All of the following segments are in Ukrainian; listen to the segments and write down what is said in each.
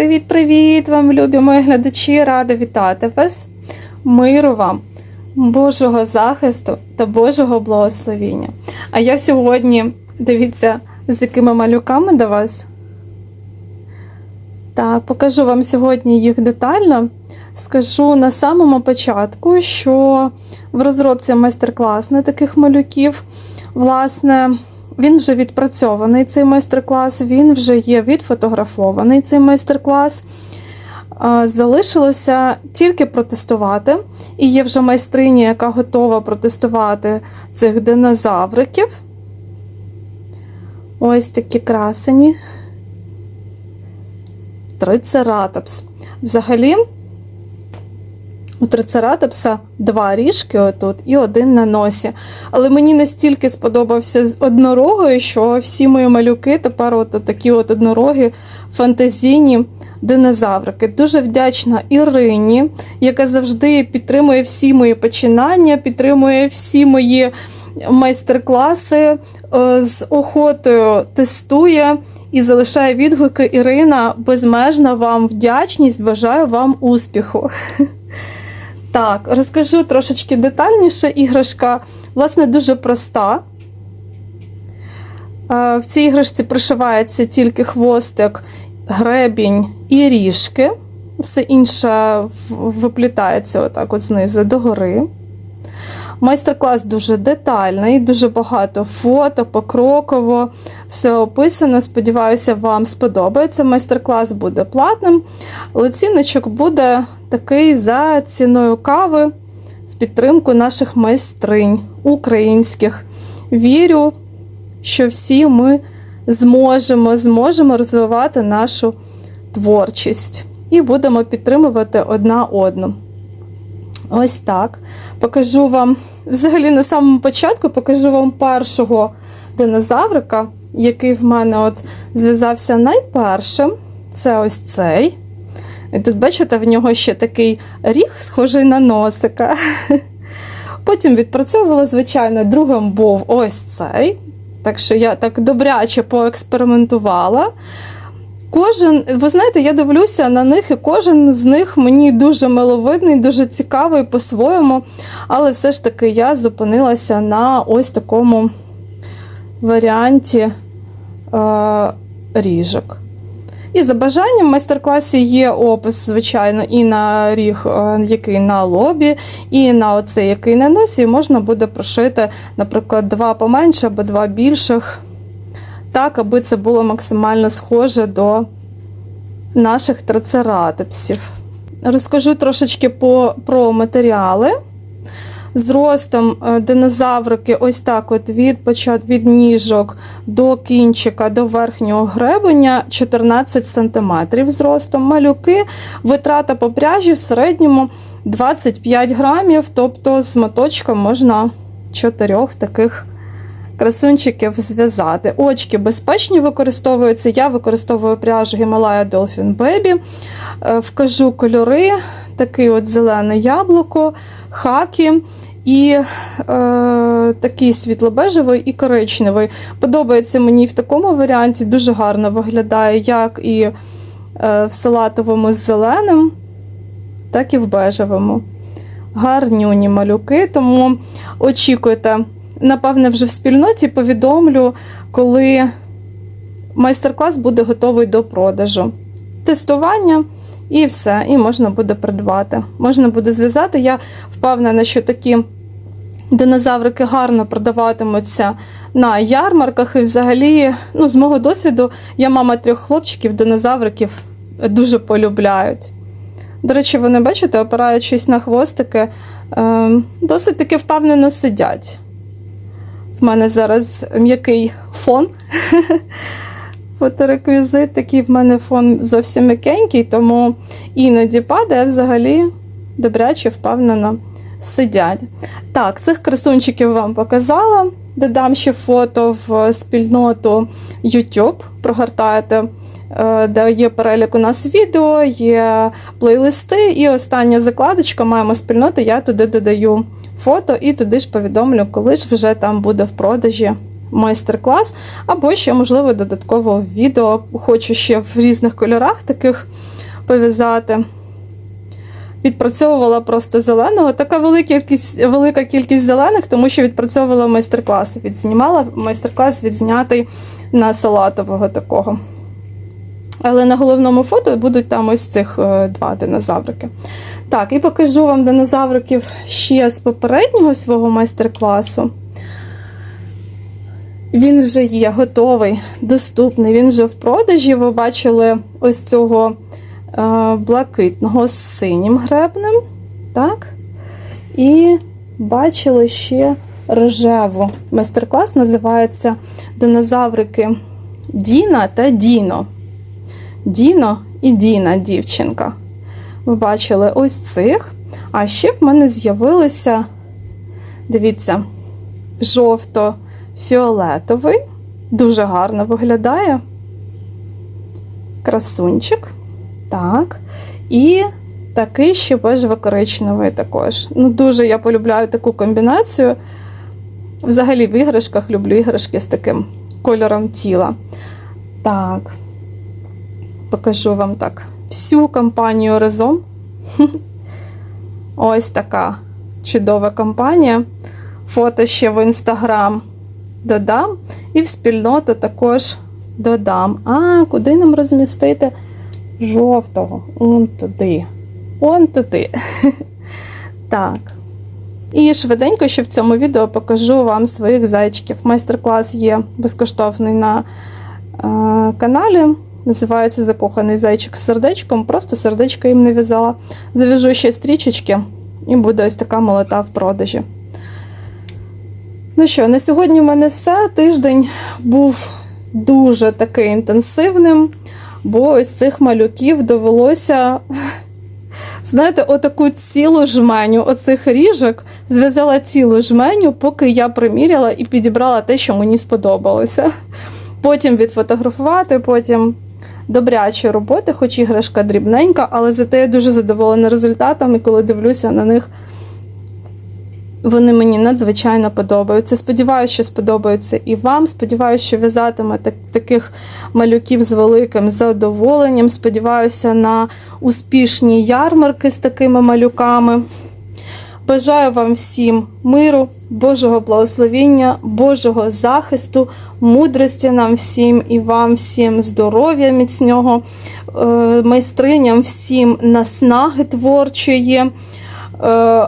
Привіт-привіт вам, любі мої глядачі! Рада вітати вас! Миру вам, Божого захисту та Божого благословіння. А я сьогодні, дивіться, з якими малюками до вас. Так, покажу вам сьогодні їх детально. Скажу на самому початку, що в розробці майстер-клас на таких малюків, власне, він вже відпрацьований цей майстер-клас, він вже є відфотографований цей майстер-клас. Залишилося тільки протестувати. І є вже майстриня, яка готова протестувати цих динозавриків. Ось такі красені. Трицератопс. Взагалі, у трицератопса два ріжки отут і один на носі. Але мені настільки сподобався з однорогою, що всі мої малюки тепер от такі от однорогі фантазійні динозаврики. Дуже вдячна Ірині, яка завжди підтримує всі мої починання, підтримує всі мої майстер-класи, е, з охотою тестує. І залишає відгуки Ірина. Безмежна вам вдячність, бажаю вам успіху. Так, розкажу трошечки детальніше. Іграшка, власне, дуже проста. Е, В цій іграшці пришивається тільки хвостик, гребінь і ріжки. Все інше виплітається отак от знизу догори. Майстер-клас дуже детальний, дуже багато фото, покроково, все описано. Сподіваюся, вам сподобається. Майстер-клас буде платним. Оціночок буде такий за ціною кави в підтримку наших майстринь українських. Вірю, що всі ми зможемо, зможемо розвивати нашу творчість і будемо підтримувати одна одну. Ось так. Покажу вам, взагалі, на самому початку покажу вам першого динозаврика, який в мене от зв'язався найпершим. Це ось цей. І тут, бачите, в нього ще такий ріг, схожий на носика. Потім відпрацьовувала, звичайно, другим був ось цей. Так що я так добряче поекспериментувала. Кожен, ви знаєте, я дивлюся на них, і кожен з них мені дуже миловидний, дуже цікавий по-своєму. Але все ж таки я зупинилася на ось такому варіанті е, ріжок. І за бажанням в майстер-класі є опис, звичайно, і на ріг, е, який на лобі, і на оцей, який на носі, можна буде прошити, наприклад, два поменше або два більших так, аби це було максимально схоже до наших трицератопсів. Розкажу трошечки по, про матеріали. Зростом динозаврики, ось так: от від почат, від ніжок до кінчика, до верхнього гребеня 14 см зростом. Малюки, витрата по пряжі в середньому 25 грамів, тобто з моточка можна чотирьох таких красунчиків зв'язати. Очки безпечні використовуються. Я використовую пряжу Himalaya Dolphin Baby. Е, Вкажу кольори: такий от зелене яблуко, хакі. І е, такий світло-бежевий і коричневий. Подобається мені в такому варіанті, дуже гарно виглядає, як і е, в салатовому з зеленим, так і в бежевому. Гарнюні малюки, тому очікуйте напевне, вже в спільноті повідомлю, коли майстер-клас буде готовий до продажу. Тестування і все, і можна буде придбати. Можна буде зв'язати. Я впевнена, що такі динозаврики гарно продаватимуться на ярмарках. І взагалі, ну, з мого досвіду, я мама трьох хлопчиків, динозавриків дуже полюбляють. До речі, вони, бачите, опираючись на хвостики, ем, досить таки впевнено сидять. В мене зараз м'який фон. Фотореквізит, такий в мене фон зовсім м'якенький, тому іноді падає, взагалі добряче впевнено сидять. Так, цих красунчиків вам показала. Додам ще фото в спільноту YouTube. Прогортаєте, е, де є перелік у нас відео, є плейлисти, і остання закладочка маємо спільноту, я туди додаю фото і туди ж повідомлю, коли ж вже там буде в продажі майстер-клас, або ще, можливо, додатково відео хочу ще в різних кольорах таких пов'язати. Відпрацьовувала просто зеленого. Така велика кількість, велика кількість зелених, тому що відпрацьовувала майстер-класи. Відзнімала майстер-клас відзнятий на салатового такого. Але на головному фото будуть там ось цих е, два динозаврики. Так, і покажу вам динозавриків ще з попереднього свого майстер-класу. Він вже є готовий, доступний. Він вже в продажі. Ви бачили ось цього е, блакитного з синім гребнем. Так? І бачили ще рожеву. Майстер-клас називається Динозаврики Діна та Діно. Діно і Діна, дівчинка. Ви бачили ось цих. А ще в мене з'явилися, дивіться, жовто-фіолетовий. Дуже гарно виглядає. Красунчик. Так. І такий ще бежево-коричневий також. Ну, дуже я полюбляю таку комбінацію. Взагалі в іграшках люблю іграшки з таким кольором тіла. Так, покажу вам так всю компанію разом. Ось така чудова компанія. Фото ще в інстаграм додам, і в спільноту також додам. А, куди нам розмістити жовтого? Он туди. Он туди. Так. І швиденько ще в цьому відео покажу вам своїх зайчиків. Майстер-клас є безкоштовний на е, каналі. Називається Закоханий зайчик з сердечком. Просто сердечко їм не в'язала. Зав'яжу ще стрічечки, і буде ось така молота в продажі. Ну що, на сьогодні в мене все. Тиждень був дуже такий інтенсивним, бо ось цих малюків довелося. Знаєте, отаку цілу жменю оцих ріжок зв'язала цілу жменю, поки я приміряла і підібрала те, що мені сподобалося. Потім відфотографувати, потім добрячі роботи, хоч іграшка дрібненька, але зате я дуже задоволена результатом, і коли дивлюся на них, вони мені надзвичайно подобаються. Сподіваюся, що сподобаються і вам. Сподіваюся, що в'язатимете таких малюків з великим задоволенням. Сподіваюся на успішні ярмарки з такими малюками. Бажаю вам всім миру, Божого благословіння, Божого захисту, мудрості нам всім і вам всім здоров'я міцнього, е, майстриням всім наснаги творчої,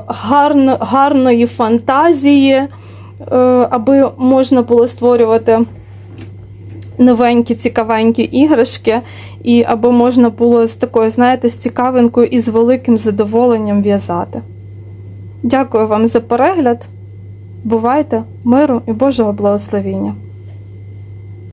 гарно, гарної фантазії, е, аби можна було створювати новенькі, цікавенькі іграшки, і аби можна було з такою, знаєте, з цікавинкою і з великим задоволенням в'язати. Дякую вам за перегляд. Бувайте, миру і Божого благословіння!